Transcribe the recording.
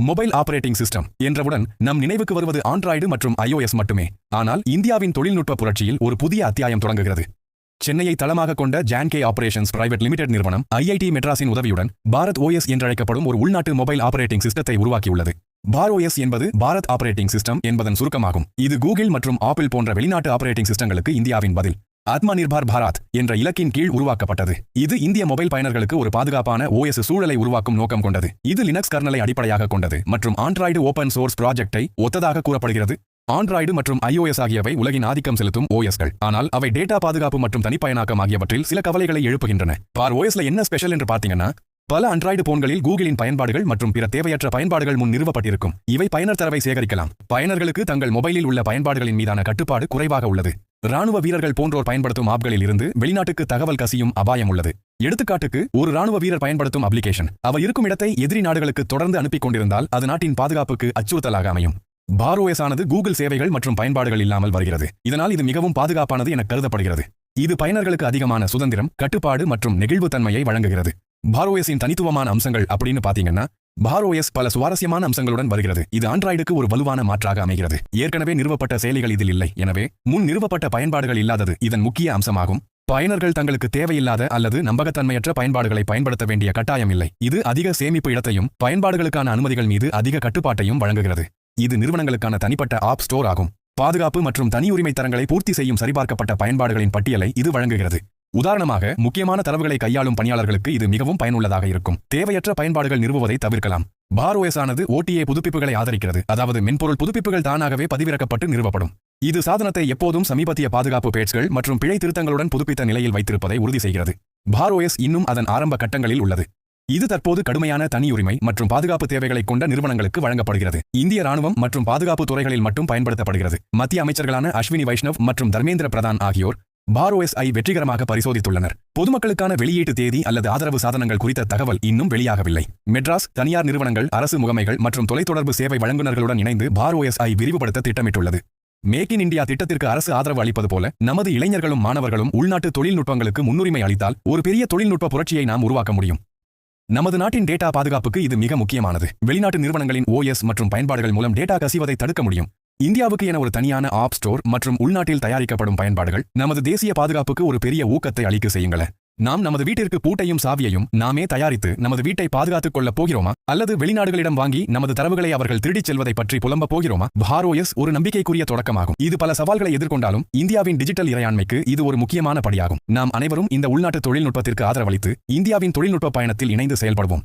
Mobile operating system என்றவுடன் நம் நினைவுக்கு வருவது ஆண்ட்ராய்டு மற்றும் ஐஓஎஸ் மட்டுமே. ஆனால் இந்தியாவின் தொழில்நுட்ப புரட்சியில் ஒரு புதிய அத்தியாயம் தொடங்குகிறது. சென்னையை தளமாக கொண்ட ஜான்கே ஆபரேஷன்ஸ் பிரைவேட் லிமிடெட் நிறுவனம் ஐஐடி மெட்ராஸின் உதவியுடன் பாரத் ஓஎஸ் என்றழைக்கப்படும் ஒரு உள்நாட்டு மொபைல் ஆபரேட்டிங் சிஸ்டத்தை உருவாக்கியுள்ளது. பாரோஎஸ் என்பது பாரத் ஆபரேட்டிங் சிஸ்டம் என்பதன் சுருக்கமாகும். இது கூகுள் மற்றும் ஆப்பிள் போன்ற வெளிநாட்டு ஆபரேட்டிங் சிஸ்டங்களுக்கு இந்தியாவின் பதில். ஆத்மா நிர்பார் பாரத் என்ற இலக்கின் கீழ் உருவாக்கப்பட்டது. இது இந்திய மொபைல் பயனர்களுக்கு ஒரு பாதுகாப்பான ஓஎஸ் சூழலை உருவாக்கும் நோக்கம் கொண்டது. இது லினக்ஸ் கர்னலை அடிப்படையாக கொண்டது மற்றும் ஆண்ட்ராய்டு ஓபன் சோர்ஸ் ப்ராஜெக்டை ஒத்ததாக கூறப்படுகிறது. ஆண்ட்ராய்டு மற்றும் ஐஓஎஸ் ஆகியவை உலகின் ஆதிக்கம் செலுத்தும் ஓஎஸ்கள் ஆனால் அவை டேட்டா பாதுகாப்பு மற்றும் தனிப்பயனாக்கம் ஆகியவற்றில் சில கவலைகளை எழுப்புகின்றன. பார் ஓஎஸ்ல என்ன ஸ்பெஷல் என்று பார்த்தீங்கன்னா பல அண்ட்ராய்டு போன்களில் கூகுளின் பயன்பாடுகள் மற்றும் பிற தேவையற்ற பயன்பாடுகள் முன் நிறுவப்பட்டிருக்கும். இவை பயனர் தரவை சேகரிக்கலாம். பயனர்களுக்கு தங்கள் மொபைலில் உள்ள பயன்பாடுகளின் மீதான கட்டுப்பாடு குறைவாக உள்ளது. ராணுவ வீரர்கள் போன்றோர் பயன்படுத்தும் ஆப்களில் இருந்து வெளிநாட்டுக்கு தகவல் கசியும் அபாயம் உள்ளது. எடுத்துக்காட்டுக்கு ஒரு ராணுவ வீரர் பயன்படுத்தும் அப்ளிகேஷன். அவர் இருக்கும் இடத்தை எதிரி நாடுகளுக்கு தொடர்ந்து அனுப்பிக் கொண்டிருந்தால் அது நாட்டின் பாதுகாப்புக்கு அச்சுறுத்தலாக அமையும். பாரோஎஸ் ஆனது கூகுள் சேவைகள் மற்றும் பயன்பாடுகள் இல்லாமல் வருகிறது. இதனால் இது மிகவும் பாதுகாப்பானது என கருதப்படுகிறது. இது பயனர்களுக்கு அதிகமான சுதந்திரம் கட்டுப்பாடு மற்றும் நெகிழ்வுத்தன்மையை வழங்குகிறது. பாரோஎஸின் தனித்துவமான அம்சங்கள் அப்படின்னு பாத்தீங்கன்னா பாரோஎஸ் பல சுவாரஸ்யமான அம்சங்களுடன் வருகிறது. இது ஆண்ட்ராய்டுக்கு ஒரு வலுவான மாற்றாக அமைகிறது. ஏற்கனவே நிறுவப்பட்ட செயலிகள் இதில் இல்லை. எனவே முன் நிறுவப்பட்ட பயன்பாடுகள் இல்லாதது இதன் முக்கிய அம்சமாகும். பயனர்கள் தங்களுக்கு தேவையில்லாத அல்லது நம்பகத்தன்மையற்ற பயன்பாடுகளை பயன்படுத்த வேண்டிய கட்டாயம் இல்லை. இது அதிக சேமிப்பு இடத்தையும் பயன்பாடுகளுக்கான அனுமதிகள் மீது அதிக கட்டுப்பாட்டையும் வழங்குகிறது. இது நிறுவனங்களுக்கான தனிப்பட்ட ஆப் ஸ்டோர் ஆகும். பாதுகாப்பு மற்றும் தனியுரிமை தரங்களை பூர்த்தி செய்யும் சரிபார்க்கப்பட்ட பயன்பாடுகளின் பட்டியலை இது வழங்குகிறது. உதாரணமாக முக்கியமான தரவுகளை கையாளும் பணியாளர்களுக்கு இது மிகவும் பயனுள்ளதாக இருக்கும். தேவையற்ற பயன்பாடுகள் நிறுவுவதை தவிர்க்கலாம். பாரோஎஸ் ஆனது ஓடிஏ புதுப்பிப்புகளை ஆதரிக்கிறது. அதாவது மென்பொருள் புதுப்பிப்புகள் தானாகவே பதிவிறக்கப்பட்டு நிறுவப்படும். இது சாதனத்தை எப்போதும் சமீபத்திய பாதுகாப்பு பேட்ச்கள் மற்றும் பிழை திருத்தங்களுடன் புதுப்பித்த நிலையில் வைத்திருப்பதை உறுதி செய்கிறது. பாரோஎஸ் இன்னும் அதன் ஆரம்ப கட்டங்களில் உள்ளது. இது தற்போது கடுமையான தனியுரிமை மற்றும் பாதுகாப்பு தேவைகளை கொண்ட நிறுவனங்களுக்கு வழங்கப்படுகிறது. இந்திய ராணுவம் மற்றும் பாதுகாப்பு துறைகளில் மட்டும் பயன்படுத்தப்படுகிறது. மத்திய அமைச்சர்களான அஸ்வினி வைஷ்ணவ் மற்றும் தர்மேந்திர பிரதான் ஆகியோர் பாரோஎஸ் ஐ வெற்றிகரமாக பரிசோதித்துள்ளனர். பொதுமக்களுக்கான வெளியீட்டு தேதி அல்லது ஆதரவு சாதனங்கள் குறித்த தகவல் இன்னும் வெளியாகவில்லை. மெட்ராஸ் தனியார் நிறுவனங்கள் அரசு முகமைகள் மற்றும் தொலைத்தொடர்பு சேவை வழங்குநர்களுடன் இணைந்து பாரோஎஸ் ஐ விரிவுபடுத்த திட்டமிட்டுள்ளது. மேக் இன் இந்தியா திட்டத்திற்கு அரசு ஆதரவு அளிப்பது போல நமது இளைஞர்களும் மாணவர்களும் உள்நாட்டு தொழில்நுட்பங்களுக்கு முன்னுரிமை அளித்தால் ஒரு பெரிய தொழில்நுட்ப புரட்சியை நாம் உருவாக்க முடியும். நமது நாட்டின் டேட்டா பாதுகாப்புக்கு இது மிக முக்கியமானது. வெளிநாட்டு நிறுவனங்களின் ஓஎஸ் மற்றும் பயன்பாடுகள் மூலம் டேட்டா கசிவதை தடுக்க முடியும். இந்தியாவுக்கு என ஒரு தனியான ஆப் ஸ்டோர் மற்றும் உள்நாட்டில் தயாரிக்கப்படும் பயன்பாடுகள் நமது தேசிய பாதுகாப்புக்கு ஒரு பெரிய ஊக்கத்தை அளிக்க செய்யுங்களேன் நாம் நமது வீட்டிற்கு பூட்டையும் சாவியையும் நாமே தயாரித்து நமது வீட்டை பாதுகாத்துக் கொள்ளப் போகிறோமா? அல்லது வெளிநாடுகளிடம் வாங்கி நமது தரவுகளை அவர்கள் திருடிச் செல்வதை பற்றி புலம்பப் போகிறோமா? பாரோஎஸ் ஒரு நம்பிக்கைக்குரிய தொடக்கமாகும். இது பல சவால்களை எதிர்கொண்டாலும் இந்தியாவின் டிஜிட்டல் இறையாண்மைக்கு இது ஒரு முக்கியமான படியாகும். நாம் அனைவரும் இந்த உள்நாட்டு தொழில்நுட்பத்திற்கு ஆதரவளித்து இந்தியாவின் தொழில்நுட்ப பயணத்தில் இணைந்து செயல்படுவோம்.